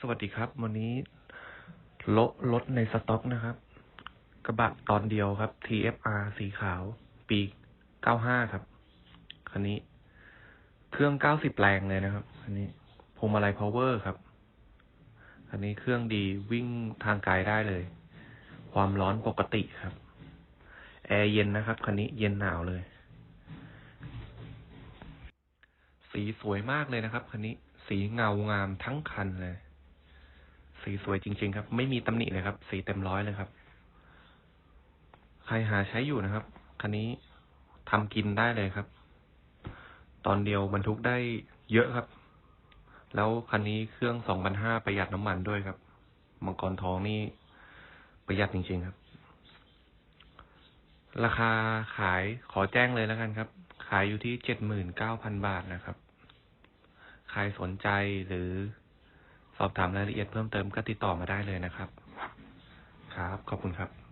สวัสดีครับ วันนี้รถรถในสต็อกนะครับ กระบะตอนเดียวครับ TFR สีขาว ปี95 ครับ คันนี้ เครื่อง 90 แรงเลยนะครับ คันนี้พวงมาลัย power ครับ คันนี้เครื่องดีวิ่งทางไกลได้เลย ความร้อนปกติครับ แอร์เย็นนะครับ คันนี้เย็นหนาวเลย สีสวยมากเลยนะครับ คันนี้สีเงางามทั้งคันเลย สีสวยจริง ๆ ครับ ไม่มีตำหนิเลยครับ สีเต็มร้อยเลยครับ ใครหาใช้อยู่นะครับ คันนี้ทำกินได้เลยครับ ตอนเดียวบรรทุกได้เยอะครับ แล้วคันนี้เครื่องสองพันห้าประหยัดน้ำมันด้วยครับ มังกรทองนี่ประหยัดจริง ๆ ครับ ราคาขายขอแจ้งเลยแล้วกันครับ ขายอยู่ที่เจ็ดหมื่นเก้าพันบาทนะครับ ใครสนใจหรือ สอบถามรายละเอียดเพิ่มเติมก็ติดต่อมาได้เลยนะครับ ครับ ขอบคุณครับ